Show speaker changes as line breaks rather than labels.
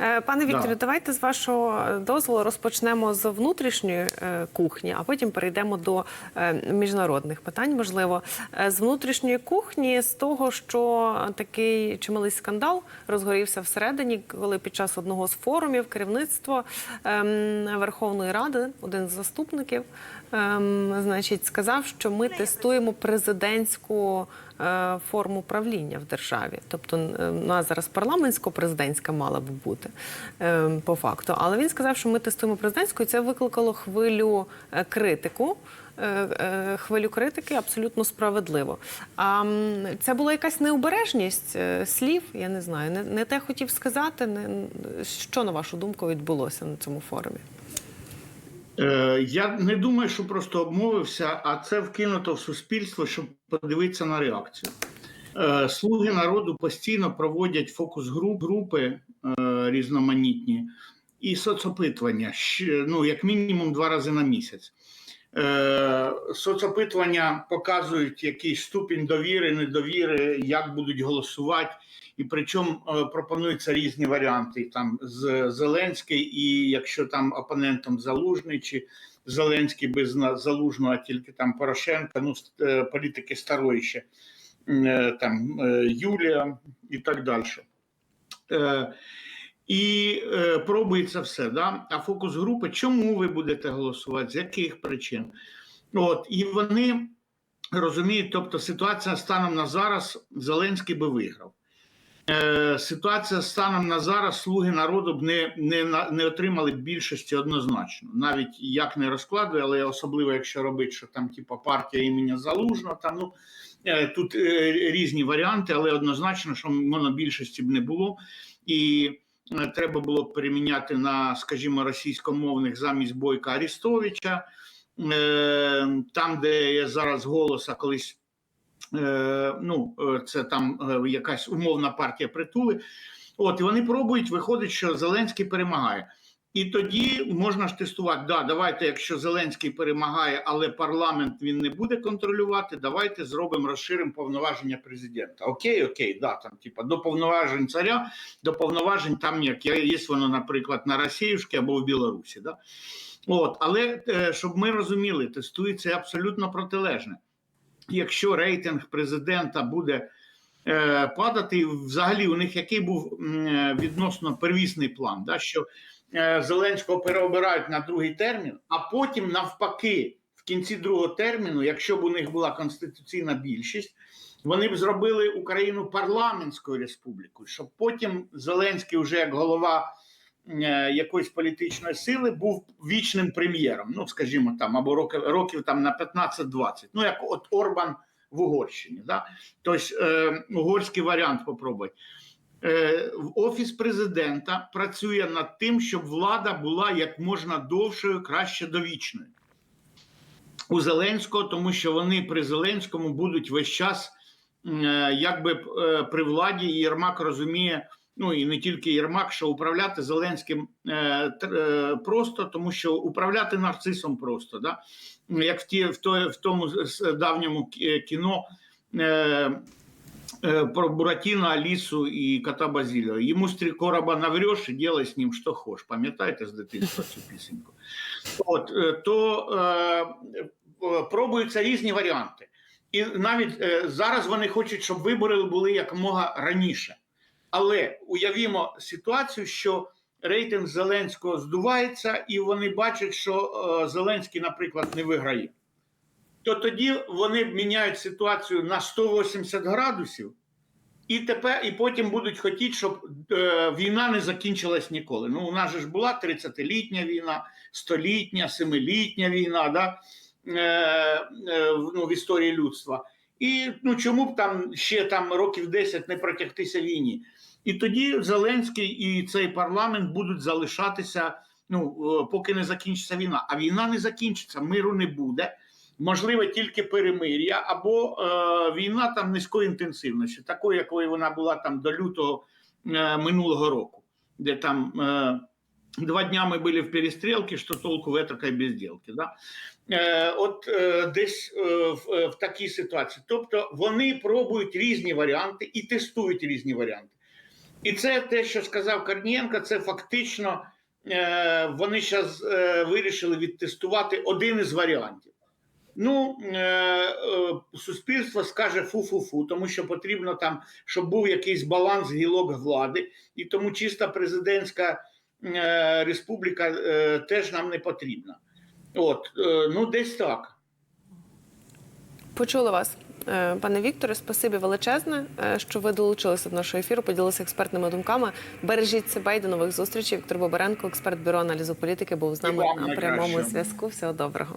Е, Пане Вікторе,
Да.
давайте з вашого дозволу розпочнемо з внутрішньої е, кухні, а потім перейдемо до е, міжнародних питань. Можливо, Е, з внутрішньої кухні, з того, що такий чималий скандал розгорівся всередині, коли під час одного з форумів керівництво ем, Верховної Ради, один з заступників, ем, значить, сказав, що ми тестуємо президентську е, форму правління в державі. Тобто е, у нас зараз парламентсько-президентська мала би бути е, по факту. Але він сказав, що ми тестуємо президентську, і це викликало хвилю е, критику. е, е, Хвилю критики абсолютно справедливо. А це була якась необережність е, слів, я не знаю, не, не те хотів сказати. Не, що, на вашу думку, відбулося на цьому форумі?
Е, я не думаю, що просто обмовився, а це вкинуто в суспільство, щоб подивитися на реакцію. Е, Слуги народу постійно проводять фокус груп групи е, різноманітні і соцопитування ну, як мінімум два рази на місяць. Е, Соцопитування показують якийсь ступінь довіри, недовіри, як будуть голосувати. І причому е, пропонуються різні варіанти. Там з Зеленський, і якщо там опонентом Залужний, чи Зеленський без Залужного, а тільки там Порошенка, ну е, політики старої ще там Юлія і так далі. І е, пробується все. Да? А фокус групи, чому ви будете голосувати, з яких причин? От, і вони розуміють, тобто ситуація станом на зараз Зеленський би виграв. Е, ситуація станом на зараз слуги народу б не, не, не отримали більшості однозначно. Навіть як не розкладує, але особливо якщо робить, що там типу, партія імені Залужного, там ну е, тут е, різні варіанти, але однозначно, що монобільшості б не було. І треба було переміняти на, скажімо, російськомовних замість Бойка Арістовича. Е, там, де я зараз голоса колись е, ну, е, це там е, якась умовна партія притули. От і вони пробують, виходить, що Зеленський перемагає. І тоді можна ж тестувати. Да, давайте, якщо Зеленський перемагає, але парламент він не буде контролювати. Давайте зробимо розширимо повноваження президента. Окей, окей, да, там, типа до повноважень царя, до повноважень там як є, воно, наприклад, на Росіюшки або в Білорусі. Да? От, але е, щоб ми розуміли, тестується абсолютно протилежне якщо рейтинг президента буде е, падати, взагалі у них який був е, відносно первісний план, да, що Зеленського переобирають на другий термін, а потім навпаки, в кінці другого терміну, якщо б у них була конституційна більшість, вони б зробили Україну парламентською республікою, щоб потім Зеленський, вже як голова е, якоїсь політичної сили, був вічним прем'єром. Ну, скажімо, там або років, років там на 15-20. Ну, як от Орбан в Угорщині. Да? Тобто е, угорський варіант попробуй. Е, в Офіс президента працює над тим, щоб влада була як можна довшою, краще довічною. У Зеленського, тому що вони при Зеленському будуть весь час е, якби е, при владі, і Єрмак розуміє, ну і не тільки Єрмак, що управляти Зеленським просто, тому що управляти нарцисом просто. Да? Як в, ті, в, той, в тому давньому кіно. Е, про Буратіно, Алісу і кота Базіліо. Йому з три короба навреш і ділай з ним, що хочеш. Пам'ятаєте з дитинства цю пісеньку? От, е, то е, е, пробуються різні варіанти. І навіть е, зараз вони хочуть, щоб вибори були якомога раніше. Але уявімо ситуацію, що рейтинг Зеленського здувається, і вони бачать, що е, Зеленський, наприклад, не виграє. То тоді вони міняють ситуацію на 180 градусів, і тепер і потім будуть хотіти, щоб е, війна не закінчилась ніколи. Ну, у нас же ж була 30-літня війна, 100-літня, 7-літня війна, да? е, е, ну, в історії людства. І ну чому б там ще там років 10 не протягтися війні? І тоді Зеленський і цей парламент будуть залишатися, ну е, поки не закінчиться війна. А війна не закінчиться, миру не буде. Можливе тільки перемир'я або е, війна там низької інтенсивності, такої, якою вона була там до лютого е, минулого року, де там е, два дня ми були в перестрілці, що толку в етакій безділки. Да? Е, от е, десь е, в, е, в такій ситуації. Тобто вони пробують різні варіанти і тестують різні варіанти. І це те, що сказав Корнієнко, це фактично е, вони зараз е, вирішили відтестувати один із варіантів. Ну, е, е, суспільство скаже фу-фу-фу, тому що потрібно там, щоб був якийсь баланс гілок влади, і тому чиста президентська е, республіка теж нам не потрібна. От, ну, десь так.
Почула вас, пане Вікторе. Спасибі величезне, що ви долучилися до нашого ефіру, поділилися експертними думками. Бережіть себе і до нових зустрічей. Віктор Бобаренко, експерт бюро аналізу політики, був з нами на прямому зв'язку. Всього доброго.